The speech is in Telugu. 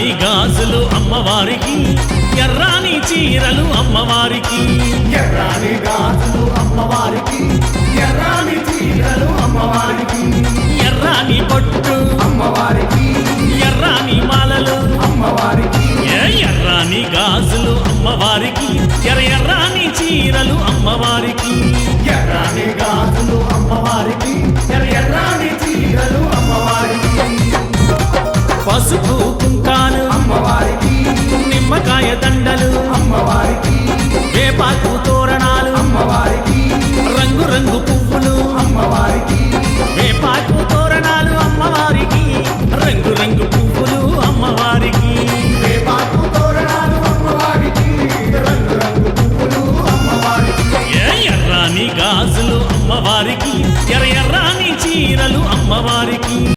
అమ్మవారికి ఎర్రాని చీరలు అమ్మవారికి. ఎర్రాని గాజులు అమ్మవారికి ఎర్రాని చీరలు అమ్మవారికి. ఎర్రాని పొట్టు అమ్మవారికి ఎర్రాని మాలలు. అమ్మవారికి. ఎర్రాని గాజులు అమ్మవారికి ఎర్ర ఎర్రాని చీరలు అమ్మవారికి. ఎర్రాని గాజులు అమ్మవారికి ఎర్ర ఎర్రాని చీరలు అమ్మవారికి. పసుపు వేపాకు తోరణాలు. అమ్మవారికి. రంగు రంగు పువ్వులు. అమ్మవారికి. వేపాకు తోరణాలు అమ్మవారికి. రంగు రంగు పువ్వులు అమ్మవారికి. వేపాకు తోరణాలు అమ్మవారికి. రంగు రంగు పువ్వులు అమ్మవారికి. ఎర్రాని గాజులు అమ్మవారికి. ఎర్ర ఎర్రాని చీరలు అమ్మవారికి.